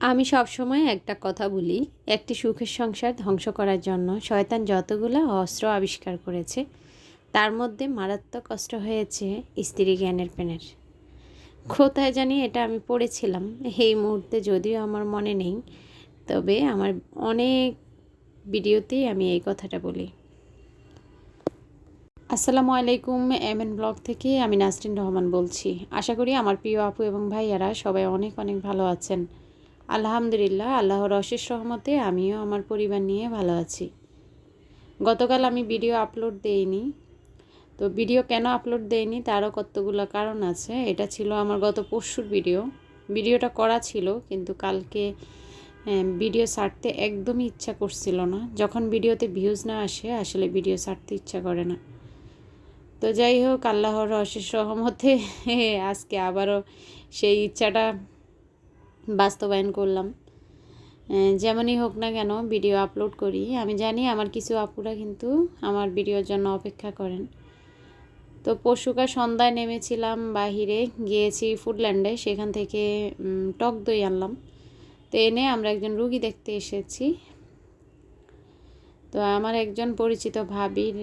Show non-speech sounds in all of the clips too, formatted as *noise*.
আমি সবসময় একটা কথা বলি, একটি সুখের সংসার ধ্বংস করার জন্য শয়তান যতগুলো অস্ত্র আবিষ্কার করেছে, তার মধ্যে মারাত্মক অস্ত্র হয়েছে স্ত্রী জ্ঞানের পেনের। কোথায় জানি এটা আমি পড়েছিলাম, এই মুহূর্তে যদিও আমার মনে নেই, তবে আমার অনেক ভিডিওতেই আমি এই কথাটা বলি। আসসালামু আলাইকুম এম এন ব্লগ থেকে আমি নাসরিন রহমান বলছি। আশা করি আমার প্রিয় আপু এবং ভাইয়ারা সবাই অনেক অনেক ভালো আছেন। আলহামদুলিল্লাহ, আল্লাহর অশেষ সহমতে আমিও আমার পরিবার নিয়ে ভালো আছি। গতকাল আমি ভিডিও আপলোড দেইনি। তো ভিডিও কেন আপলোড দেইনি তারও কতগুলো কারণ আছে, এটা ছিল আমার গত পরশুর ভিডিও। ভিডিওটা করা ছিল, কিন্তু কালকে ভিডিও ছাড়তে একদমই ইচ্ছা করছিল না। যখন ভিডিওতে ভিউজ না আসে, আসলে ভিডিও ছাড়তে ইচ্ছা করে না। তো যাই হোক, আল্লাহর অশেষ রহমতে *laughs* আজকে আবারও সেই ইচ্ছাটা বাস্তবায়ন করলাম। যেমনই হোক না কেন ভিডিও আপলোড করি। আমি জানি আমার কিছু আপুরা কিন্তু আমার ভিডিওর জন্য অপেক্ষা করেন। তো পশুকার সন্ধ্যায় নেমেছিলাম বাহিরে, গিয়েছি ফুডল্যান্ডে সেখান থেকে টক দই আনলাম। তো এনে আমরা একজন রুগী দেখতে এসেছি। তো আমার একজন পরিচিত ভাবির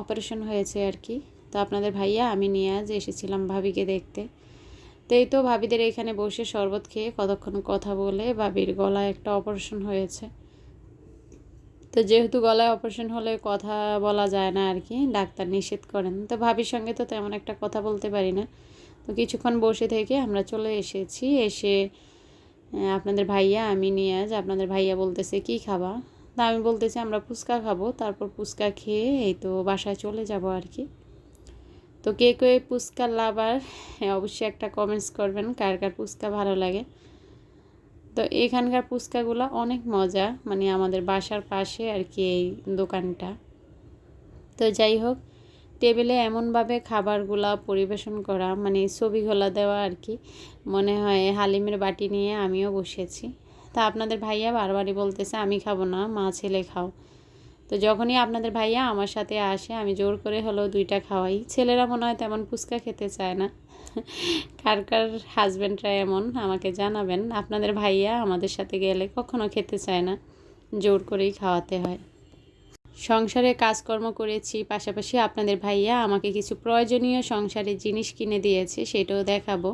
অপারেশন হয়েছে আর কি। তো আপনাদের ভাইয়া, আমি নিয়ে আজ এসেছিলাম ভাবিকে দেখতে। তো এই তো ভাবিদের এখানে বসে শরবত খেয়ে কতক্ষণ কথা বলে ভাবির গলায় একটা অপারেশন হয়েছে। তো যেহেতু গলায় অপারেশন হলে কথা বলা যায় না আর কি, ডাক্তার নিষেধ করেন। তো ভাবির সঙ্গে তো তেমন একটা কথা বলতে পারি না। তো কিছুক্ষণ বসে থেকে আমরা চলে এসেছি, এসে আপনাদের ভাইয়া, আমি নিয়ে আজ আপনাদের ভাইয়া বলতেছে, কি খাবা? তা আমি বলতেছি, আমরা ফুচকা খাব। তারপর ফুচকা খেয়ে এই তো বাসায় চলে যাব আর কি। তো কে কে পুস্কার লাভার অবশ্যই একটা কমেন্টস করবেন কার কার পুস্কা ভালো লাগে। তো এখানকার পুস্কাগুলো অনেক মজা মানে আমাদের বাসার পাশে আর কি এই দোকানটা। তো যাই হোক টেবিলে এমনভাবে খাবারগুলা পরিবেশন করা মানে ছবিগুলা দেওয়া আর কি, মনে হয় হালিমের বাটি নিয়ে আমিও বসেছি। তা আপনাদের ভাইয়া বারবারই বলতেছে, আমি খাব না, মা, ছেলে, খাও। তো যখনই আপনাদের ভাইয়া আমার সাথে আসে, আমি জোর করে হলেও দুইটা খাওয়াই। ছেলেরা মনে হয় তেমন ফুচকা খেতে চায় না। কার কার হাজব্যান্ডরা এমন, আমাকে জানাবেন। আপনাদের ভাইয়া আমাদের সাথে গেলে কখনো খেতে চায় না, জোর করেই খাওয়াতে হয়। সংসারে কাজকর্ম করেছি, পাশাপাশি আপনাদের ভাইয়া আমাকে কিছু প্রয়োজনীয় সংসারের জিনিস কিনে দিয়েছে, সেটাও দেখাবো।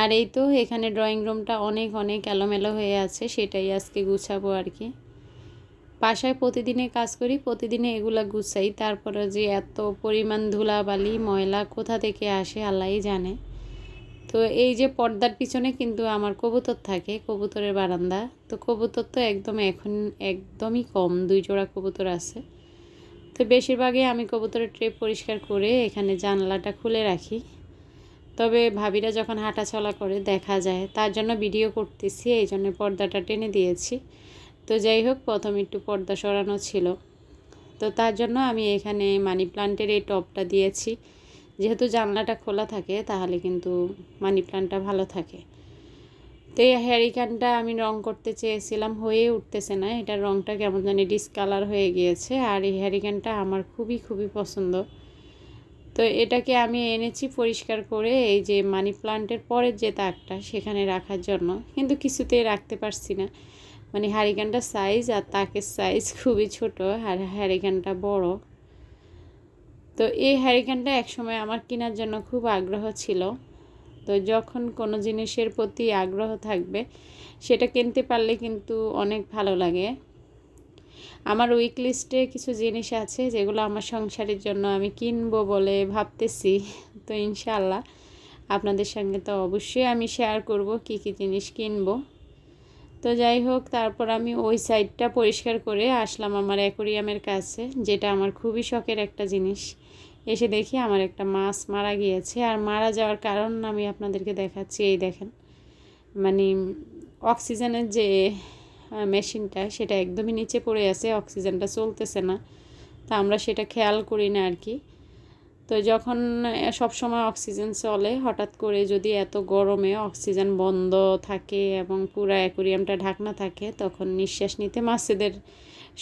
আর এই তো এখানে ড্রয়িং রুমটা অনেক অনেক এলোমেলো হয়ে আছে, সেটাই আজকে গুছাবো আর কি। বাসায় প্রতিদিনে কাজ করি প্রতিদিনে এগুলা গুছাই। তারপরে যে এত পরিমাণ ধুলাবালি, ময়লা কোথা থেকে আসে আল্লাহই জানে। তো এই যে পর্দার পিছনে কিন্তু আমার কবুতর থাকে, কবুতরের বারান্দা। তো কবুতর তো একদম এখন একদমই কম, দুই জোড়া কবুতর আছে। তো বেশিরভাগই আমি কবুতরের ট্রে পরিষ্কার করে এখানে জানলাটা খুলে রাখি। তবে ভাবিরা যখন হাঁটা চলা করে দেখা যায়, তার জন্য ভিডিও করতেছি এই জন্য পর্দাটা টেনে দিয়েছি। তো যাই হোক, প্রথম একটু পর্দা সরানো ছিল। তো তার জন্য আমি এখানে মানি প্লান্টের এই টপটা দিয়েছি। যেহেতু জানলাটা খোলা থাকে, তাহলে কিন্তু মানি প্লান্টটা ভালো থাকে। তো এই হ্যারিকানটা আমি রং করতে চেয়েছিলাম, হয়ে উঠতেছে না। এটার রংটা কেমন জানি ডিসকালার হয়ে গিয়েছে। আর এই হ্যারিকানটা আমার খুবই খুবই পছন্দ। তো এটাকে আমি এনেছি পরিষ্কার করে এই যে মানি প্লান্টের পরের যে তাকটা সেখানে রাখার জন্য। কিন্তু কিছুতেই রাখতে পারছি না। মানে হ্যারিকেনটার সাইজ আর তাকের সাইজ খুবই ছোট, আর হ্যারিকেনটা বড়। তো এই হ্যারিকেনটা একসময় আমার কেনার জন্য খুব আগ্রহ ছিল। তো যখন কোনো জিনিসের প্রতি আগ্রহ থাকবে, সেটা কিনতে পারলে কিন্তু অনেক ভালো লাগে। আমার উইক লিস্টে কিছু জিনিস আছে যেগুলো আমার সংসারের জন্য আমি কিনবো বলে ভাবতেছি। তো ইনশাল্লাহ আপনাদের সঙ্গে তো অবশ্যই আমি শেয়ার করব কি কি জিনিস কিনবো। তো যাই হোক, তারপর আমি ওই সাইডটা পরিষ্কার করে আসলাম আমার অ্যাকোরিয়ামের কাছে, যেটা আমার খুবই শখের একটা জিনিস। এসে দেখি আমার একটা মাছ মারা গিয়েছে, আর মারা যাওয়ার কারণ আমি আপনাদেরকে দেখাচ্ছি, এই দেখেন। মানে অক্সিজেনের যে মেশিনটা, সেটা একদমই নিচে পড়ে আছে, অক্সিজেনটা চলতেছে না। তা আমরা সেটা খেয়াল করি না আর কি। তো যখন সব সময় অক্সিজেন চলে, হঠাৎ করে যদি এত গরমে অক্সিজেন বন্ধ থাকে এবং পুরো অ্যাকুরিয়ামটা ঢাকনা থাকে, তখন নিঃশ্বাস নিতে মাছেদের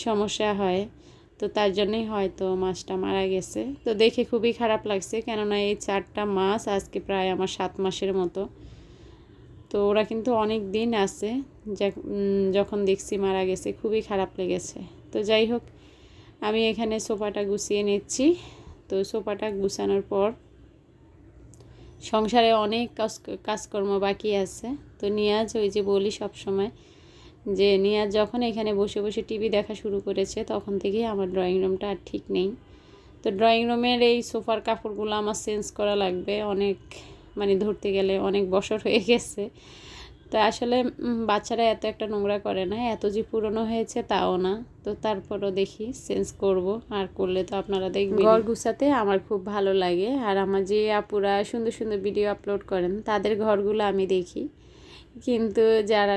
সমস্যা হয়। তো তার জন্যই হয়তো মাছটা মারা গেছে। তো দেখে খুবই খারাপ লাগছে, কেননা এই চারটা মাছ আজকে প্রায় আমার সাত মাসের মতো। তো ওরা কিন্তু অনেক দিন আছে যখন দেখছি মারা গেছে, খুবই খারাপ লেগেছে। তো যাই হোক, আমি এখানে সোফাটা গুছিয়ে নিচ্ছি। তো সোফাটা গুছানোর পর সংসারে অনেক কাজ, কাজকর্ম বাকি আছে। তো নিয়াজ ওই যে বলি সব সময় যে নিয়াজ যখন এখানে বসে বসে টিভি দেখা শুরু করেছে, তখন থেকেই আমার ড্রয়িং রুমটা আর ঠিক নেই। তো ড্রয়িং রুমের এই সোফার কাপড়গুলো আমার চেঞ্জ করা লাগবে। অনেক মানে ধরতে গেলে অনেক বছর হয়ে গেছে। তো আসলে বাচ্চারা এত একটা নোংরা করে না, এত যে পুরনো হয়েছে তাও না। তো তারপরও দেখি চেঞ্জ করব, আর করলে তো আপনারা দেখবেন ঘর গুছাতে আমার খুব ভালো লাগে, আর আমার যে আপুরা সুন্দর সুন্দর ভিডিও আপলোড করেন, তাদের ঘরগুলো আমি দেখি। কিন্তু যারা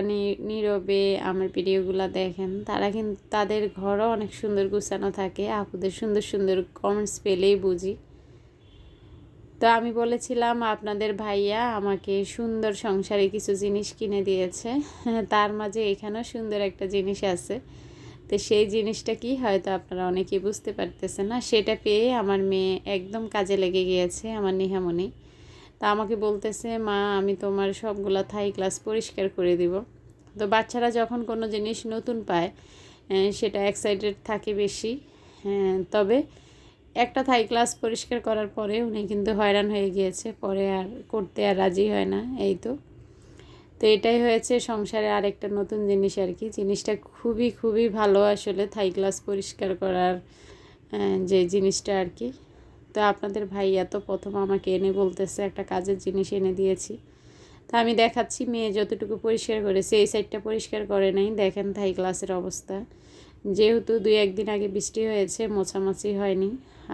নীরবে আমার ভিডিওগুলো দেখেন, তারা কিন্তু, তাদের ঘরও অনেক সুন্দর গুছানো থাকে। আপুদের সুন্দর সুন্দর কমেন্টস পেলেই বুঝি। তো আমি বলেছিলাম আপনাদের ভাইয়া আমাকে সুন্দর সংসারে কিছু জিনিস কিনে দিয়েছে। *laughs* তার মাঝে এখানেও সুন্দর একটা জিনিস আছে। তো সেই জিনিসটা কি হয়তো আপনারা অনেকেই বুঝতে পারতেছেন না। সেটা পেয়ে আমার মেয়ে একদম কাজে লেগে গিয়েছে আমার নিহামণি। তা আমাকে বলতেছে মা আমি তোমার সবগুলা থাই ক্লাস পরিষ্কার করে দিব। তো বাচ্চারা যখন কোনো জিনিস নতুন পায় সেটা এক্সাইটেড থাকে বেশি। হ্যাঁ, তবে একটা থাই ক্লাস পরিষ্কার করার পরে উনি কিন্তু হয়রান হয়ে গিয়েছে। পরে আর করতে আর রাজি হয় না, এই তো। তো এটাই হয়েছে সংসারে আরেকটা নতুন জিনিস আর কি। জিনিসটা খুবই খুবই ভালো আসলে থাই গ্লাস পরিষ্কার করার যে জিনিসটা আর কি। তো আপনাদের ভাইয়া তো প্রথম আমাকে এনে বলতেছে, একটা কাজের জিনিস এনে দিয়েছি। তা আমি দেখাচ্ছি, মেয়ে যতটুকু পরিষ্কার করেছে, এই সাইডটা পরিষ্কার করে নাই। দেখেন থাই গ্লাসের অবস্থা। যেহেতু দুই একদিন আগে বৃষ্টি হয়েছে, মোছামাছি হয়নি।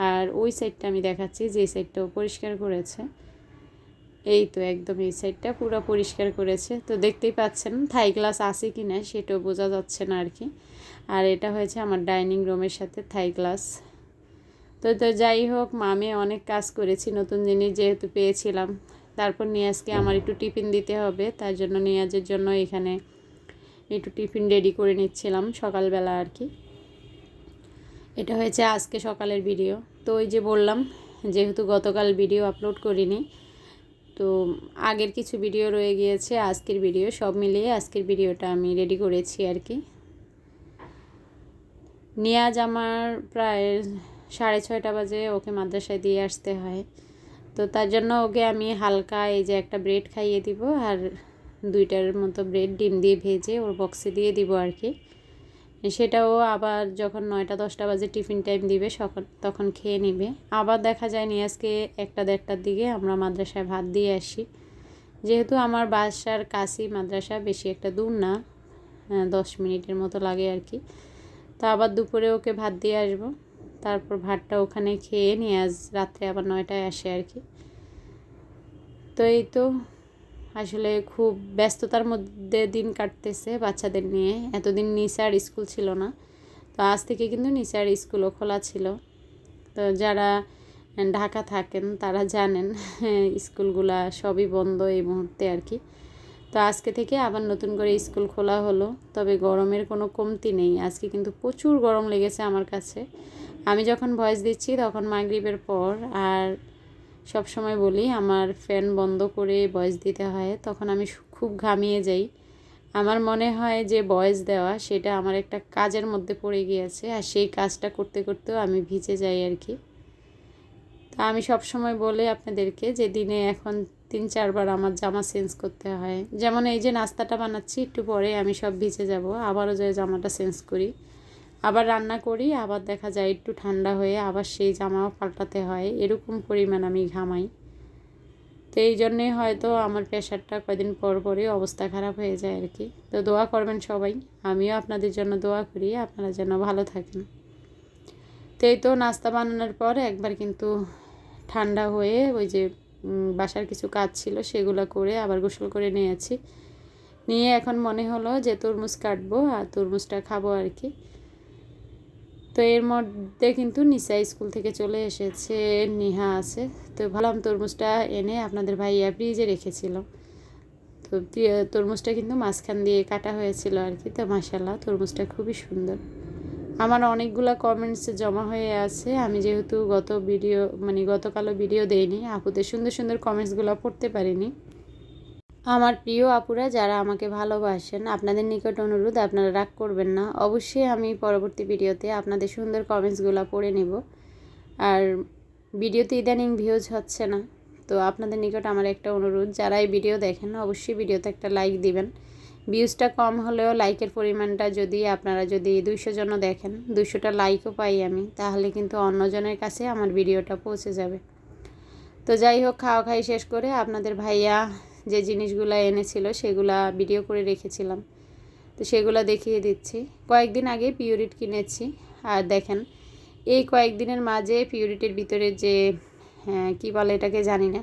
আর ওই সাইডটা আমি দেখাচ্ছি, যে সাইডটাও পরিষ্কার করেছে। এই তো একদম এই সাইডটা পুরো পরিষ্কার করেছে। তো দেখতেই পাচ্ছেন, থাই গ্লাস আছে কি না সেটাও বোঝা যাচ্ছে না আর কি আর এটা হয়েছে আমার ডাইনিং রুমের সাথে থাই গ্লাস। তো তো যাই হোক, মামে অনেক কাজ করেছি, নতুন জিনিস যেহেতু পেয়েছিলাম। তারপর নিয়াজকে আমার একটু টিফিন দিতে হবে, তার জন্য নিয়াজের জন্য এখানে একটু টিফিন রেডি করে নিচ্ছিলাম সকালবেলা আর কি। এটা হয়েছে আজকে সকালের ভিডিও তো ওই যে বললাম, যেহেতু গতকাল ভিডিও আপলোড করিনি, তো আগের কিছু ভিডিও রয়ে গিয়েছে, আজকের ভিডিও সব মিলিয়ে আজকের ভিডিওটা আমি রেডি করেছি আর কি। নিয়াজ আমার প্রায় সাড়ে ছয়টা বাজে ওকে মাদ্রাসায় দিয়ে আসতে হয়। তো তার জন্য ওকে আমি হালকা এই যে একটা ব্রেড খাইয়ে দিব আর দুইটার মতো ব্রেড ডিম দিয়ে ভেজে ওর বক্সে দিয়ে দিব আর কি। সেটাও আবার যখন নয়টা, দশটা বাজে টিফিন টাইম দিবে সকাল তখন খেয়ে নিবে। আবার দেখা যায় নিয়াজকে একটা দেড়টার দিকে আমরা মাদ্রাসায় ভাত দিয়ে আসি। যেহেতু আমার বাসার কাছেই মাদ্রাসা, বেশি একটা দূর না দশ মিনিটের মতো লাগে আর কি। তো আবার দুপুরে ওকে ভাত দিয়ে আসব। তারপর ভাতটা ওখানে খেয়ে নিয়ে আজ রাত্রে আবার নয়টায় আসে আর কি। তো এই তো আসলে খুব ব্যস্ততার মধ্যে দিন কাটতেছে বাচ্চাদের নিয়ে। এতদিন নিসার স্কুল ছিল না। তো আজ থেকে কিন্তু নিসার স্কুলও খোলা ছিল। তো যারা ঢাকা থাকেন, তারা জানেন, *laughs* স্কুলগুলা সবই বন্ধ এই মুহূর্তে আর কি। তো আজকে থেকে আবার নতুন করে স্কুল খোলা হলো। তবে গরমের কোনো কমতি নেই। আজকে কিন্তু প্রচুর গরম লেগেছে আমার কাছে। আমি যখন ভয়েস দিচ্ছি তখন মাগরিবের পর আর সব সময় বলি, আমার ফ্যান বন্ধ করে ভয়েস দিতে হয়, তখন আমি খুব ঘামিয়ে যাই। আমার মনে হয় যে ভয়েস দেওয়া সেটা আমার একটা কাজের মধ্যে পড়ে গিয়েছে, আর সেই কাজটা করতে করতেও আমি ভিজে যাই আর কি। তা আমি সব সময় বলে আপনাদেরকে যে দিনে এখন তিন চারবার আমার জামা চেঞ্জ করতে হয়। যেমন এই যে নাস্তাটা বানাচ্ছি, একটু পরে আমি সব ভিজে যাব, আবারও যে জামাটা চেঞ্জ করি। আবার রান্না করি, আবার দেখা যায় একটু ঠান্ডা হয়ে আবার সেই জামাও পাল্টাতে হয়। এরকম পরিমাণ আমি ঘামাই। তো এই জন্যেই হয়তো আমার প্রেশারটা কয়দিন পর পরই অবস্থা খারাপ হয়ে যায় আর কি। তো দোয়া করবেন সবাই। আমিও আপনাদের জন্য দোয়া করি, আপনারা যেন ভালো থাকেন। তো এই তো নাস্তা বানানোর পর একবার কিন্তু ঠান্ডা হয়ে ওই যে বাসার কিছু কাজ ছিল সেগুলো করে আবার গোসল করে নিয়েছি। নিয়ে এখন মনে হলো যে তরমুজ কাটবো আর তরমুজটা খাব আর কি। তো এর মধ্যে কিন্তু নিসা স্কুল থেকে চলে এসেছে, নিহা আছে। তো ভাবলাম তরমুজটা এনে আপনাদের ভাইয়া ফ্রিজে রেখেছিল। তো তরমুজটা কিন্তু মাঝখান দিয়ে কাটা হয়েছিল আর কি। তো মাসাল্লাহ তরমুজটা খুবই সুন্দর। আমার অনেকগুলো কমেন্টস জমা হয়ে আছে। আমি যেহেতু গত ভিডিও মানে গতকালও ভিডিও দেইনি, আপুদের সুন্দর সুন্দর কমেন্টসগুলো পড়তে পারিনি। আমার প্রিয় আপুরা, যারা আমাকে ভালোবাসেন, আপনাদের নিকট অনুরোধ, আপনারা রাগ করবেন না। অবশ্যই আমি পরবর্তী ভিডিওতে আপনাদের সুন্দর কমেন্টসগুলো পড়ে নেব। আর ভিডিওতে ইদানিং ভিউজ হচ্ছে না, তো আপনাদের নিকট আমার একটা অনুরোধ, যারা এই ভিডিও দেখেন, অবশ্যই ভিডিওতে একটা লাইক দিবেন। ভিউজটা কম হলেও লাইকের পরিমাণটা যদি আপনারা যদি দুইশো জন দেখেন, দুইশোটা লাইকও পাই আমি, তাহলে কিন্তু অন্যজনের কাছে আমার ভিডিওটা পৌঁছে যাবে। তো যাই হোক, খাওয়া খাই শেষ করে আপনাদের ভাইয়া যে জিনিসগুলো এনেছিল সেগুলা ভিডিও করে রেখেছিলাম। তো সেগুলো দেখিয়ে দিচ্ছি। কয়েকদিন আগে পিউরিট কিনেছি। আর দেখেন এই কয়েকদিনের মাঝে পিউরিটির ভিতরে যে হ্যাঁ, কী বলে এটাকে জানি না।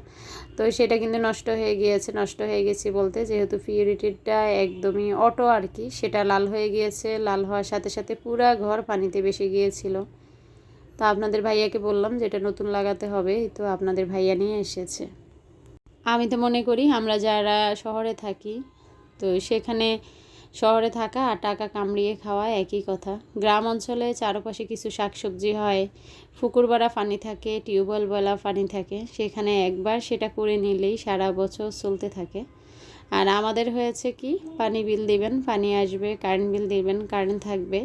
তো সেটা কিন্তু নষ্ট হয়ে গিয়েছে নষ্ট হয়ে গেছে বলতে যেহেতু পিউরিটিটা একদমই অটো আর কি সেটা লাল হয়ে গিয়েছে। লাল হওয়ার সাথে সাথে পুরা ঘর পানিতে বেসে গিয়েছিল। তো আপনাদের ভাইয়াকে বললাম যে এটা নতুন লাগাতে হবে তো আপনাদের ভাইয়া নিয়ে এসেছে। আমি তো মনে করি আমরা যারা শহরে থাকি, তো সেখানে শহরে থাকা আর টাকা কামড়িয়ে খাওয়া একই কথা। গ্রাম অঞ্চলে চারপাশে কিছু শাকসবজি হয় ফুকুরবাড়া পানি থাকে, টিউবওয়েল বলা পানি থাকে। সেখানে একবার সেটা করে নিলেই সারা বছর চলতে থাকে। আর আমাদের হয়েছে কি, পানি বিল দিবেন, পানি আসবে কারেন্ট বিল দিবেন কারেন্ট থাকবে।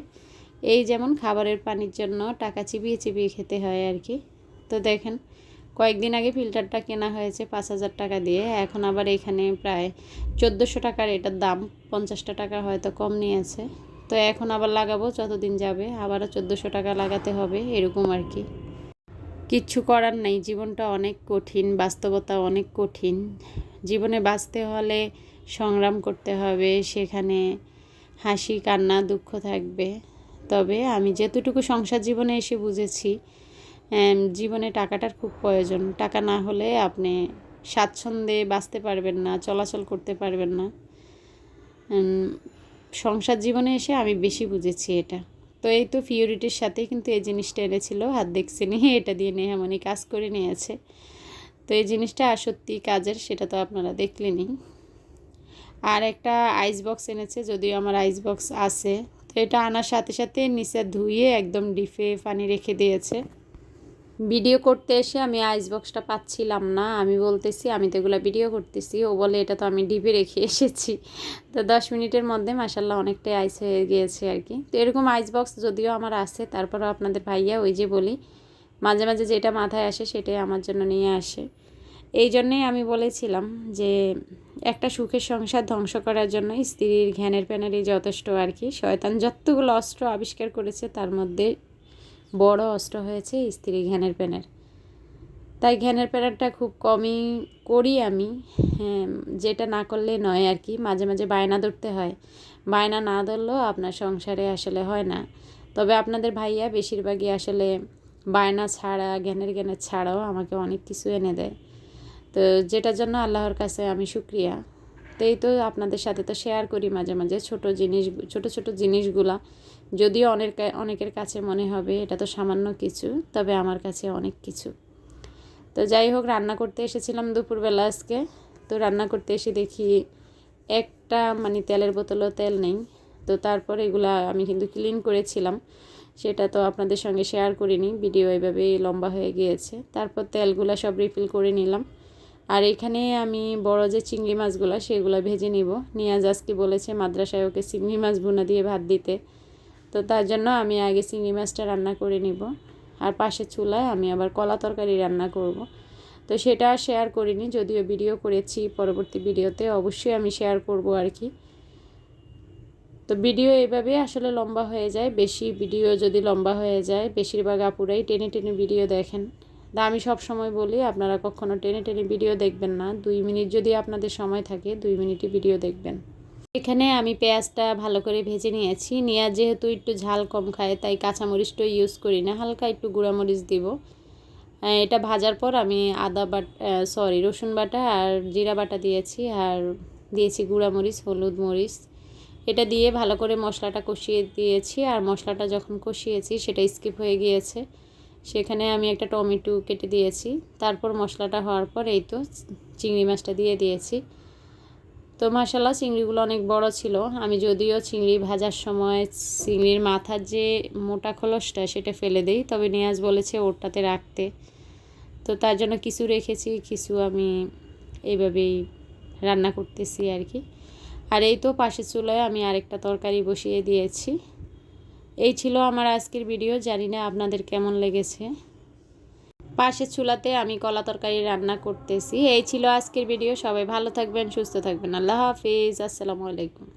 এই যেমন খাবারের পানির জন্য টাকা চিবিয়ে চিবিয়ে খেতে হয় আর কি। তো দেখেন কয়েকদিন আগে ফিল্টারটা কেনা হয়েছে পাঁচ হাজার টাকা দিয়ে। এখন আবার এখানে প্রায় চোদ্দোশো টাকার, এটার দাম পঞ্চাশটা টাকা হয়তো কম নিয়েছে। তো এখন আবার লাগাবো, যতদিন যাবে আবারও চোদ্দোশো টাকা লাগাতে হবে, এরকম আর কি। কিচ্ছু করার নেই, জীবনটা অনেক কঠিন, বাস্তবতা অনেক কঠিন। জীবনে বাঁচতে হলে সংগ্রাম করতে হবে, সেখানে হাসি, কান্না, দুঃখ থাকবে। তবে আমি যেতটুকু সংসার জীবনে এসে বুঝেছি জীবনে টাকাটার খুব প্রয়োজন। টাকা না হলে আপনি স্বাচ্ছন্দ্যে বাঁচতে পারবেন না, চলাচল করতে পারবেন না। সংসার জীবনে এসে আমি বেশি বুঝেছি এটা। তো এই তো ফিওরিটির সাথে কিন্তু এই জিনিসটা এনেছিল, হাত দেখছি নি, *laughs* এটা দিয়ে নেহামনি কাজ করে নিয়েছে। তো এই জিনিসটা আর সত্যি কাজের, সেটা তো আপনারা দেখলেনি আর একটা আইস বক্স এনেছে, যদিও আমার আইস বক্স আছে। তো এটা আনার সাথে সাথে নিচে ধুয়ে একদম ডিফে পানি রেখে দিয়েছে। ভিডিও করতে এসে আমি আইস বক্সটা পাচ্ছিলাম না। আমি বলতেছি, আমি তো এগুলো ভিডিও করতেছি। ও বলে, এটা তো আমি ডিপে রেখে এসেছি। তো দশ মিনিটের মধ্যে মাসাল্লাহ অনেকটাই আইস হয়ে গিয়েছে আর কি। তো এরকম আইস বক্স যদিও আমার আছে, তারপরও আপনাদের ভাইয়া ওই যে বলি, মাঝে মাঝে যেটা মাথায় আসে সেটাই আমার জন্য নিয়ে আসে। এই জন্যেই আমি বলেছিলাম যে, একটা সুখের সংসার ধ্বংস করার জন্য স্ত্রীর ঘ্যানের প্যানেরই যথেষ্ট আর কি। শয়তান যতগুলো অস্ত্র আবিষ্কার করেছে, তার মধ্যে বড় অস্ত্র হয়েছে স্ত্রী ঘ্যানের প্যানের। তাই ঘ্যানের প্যানেরটা খুব কমই করি আমি। হ্যাঁ যেটা না করলে নয় আর কি, মাঝে মাঝে বায়না ধরতে হয়। বায়না না ধরলেও আপনার সংসারে আসলে হয় না। তবে আপনাদের ভাইয়া বেশিরভাগই আসলে বায়না ছাড়া জ্ঞানের জ্ঞানের ছাড়াও আমাকে অনেক কিছু এনে দেয়। তো যেটার জন্য আল্লাহর কাছে আমি সুক্রিয়া তো এই তো আপনাদের সাথে তো শেয়ার করি মাঝে মাঝে ছোট জিনিস, ছোট ছোট জিনিসগুলা। যদিও অনেক, অনেকের কাছে মনে হবে এটা তো সামান্য কিছু, তবে আমার কাছে অনেক কিছু। তো যাই হোক, রান্না করতে এসেছিলাম দুপুরবেলা আজকে। তো রান্না করতে এসে দেখি একটা মানে তেলের বোতলও তেল নেই। তো তারপর এগুলা আমি কিন্তু ক্লিন করেছিলাম। সেটা তো আপনাদের সঙ্গে শেয়ার করিনি, ভিডিও এইভাবেই লম্বা হয়ে গিয়েছে। তারপর তেলগুলা সব রিফিল করে নিলাম। আর এখানে আমি বড় যে চিংড়ি মাছগুলো, সেগুলো ভেজে নিব। নিয়াজ আজকে বলেছে মাদ্রাসায় ওকে চিংড়ি মাছ ভুনা দিয়ে ভাত দিতে। তো তার জন্য আমি আগে চিংড়ি মাছটা রান্না করে নিব। আর পাশে চুলায় আমি আবার কলা তরকারি রান্না করব। তো সেটা শেয়ার করিনি, যদিও ভিডিও করেছি, পরবর্তী ভিডিওতে অবশ্যই আমি শেয়ার করব আর কি। তো ভিডিও এভাবে আসলে লম্বা হয়ে যায়, বেশি ভিডিও যদি লম্বা হয়ে যায়, বেশিরভাগ আপুরাই টেনে টেনে ভিডিও দেখেন। তা আমি সব সময় বলি, আপনারা কখনো টেনে টেনে ভিডিও দেখবেন না। দুই মিনিট যদি আপনাদের সময় থাকে, দুই মিনিটই ভিডিও দেখবেন। এখানে আমি পেঁয়াজটা ভালো করে ভেজে নিয়েছি। নিয়ে যেহেতু একটু ঝাল কম খায়, তাই কাঁচামরিচটা ইউজ করি না। হালকা একটু গুঁড়ামরিচ দিব। এটা ভাজার পর আমি আদা বাট সরি রসুন বাটা আর জিরা বাটা দিয়েছি। আর দিয়েছি গুঁড়ামরিচ, হলুদ মরিচ। এটা দিয়ে ভালো করে মশলাটা কষিয়ে দিয়েছি। আর মশলাটা যখন কষিয়েছি, সেটা স্কিপ হয়ে গিয়েছে। সেখানে আমি একটা টমেটো কেটে দিয়েছি। তারপর মশলাটা হওয়ার পর এই তো চিংড়ি মাছটা দিয়ে দিয়েছি। তো মাসাল্লাহ চিংড়িগুলো অনেক বড় ছিল। আমি যদিও চিংড়ি ভাজার সময় চিংড়ির মাথার যে মোটা খোলসটা সেটা ফেলে দিই, তবে নিয়াজ বলেছে ওরটাতে রাখতে। তো তার জন্য কিছু রেখেছি, কিছু আমি এইভাবেই রান্না করতেছি আর কি। আর এই তো পাশের চুলায় আমি আরেকটা তরকারি বসিয়ে দিয়েছি। এই ছিল আমার আজকের ভিডিও, জানি না আপনাদের কেমন লেগেছে। পাশের চুলাতে আমি কলা তরকারি রান্না করতেছি। এই ছিল আজকের ভিডিও সবাই ভালো থাকবেন, সুস্থ থাকবেন। আল্লাহ হাফিজ। আসসালামু আলাইকুম।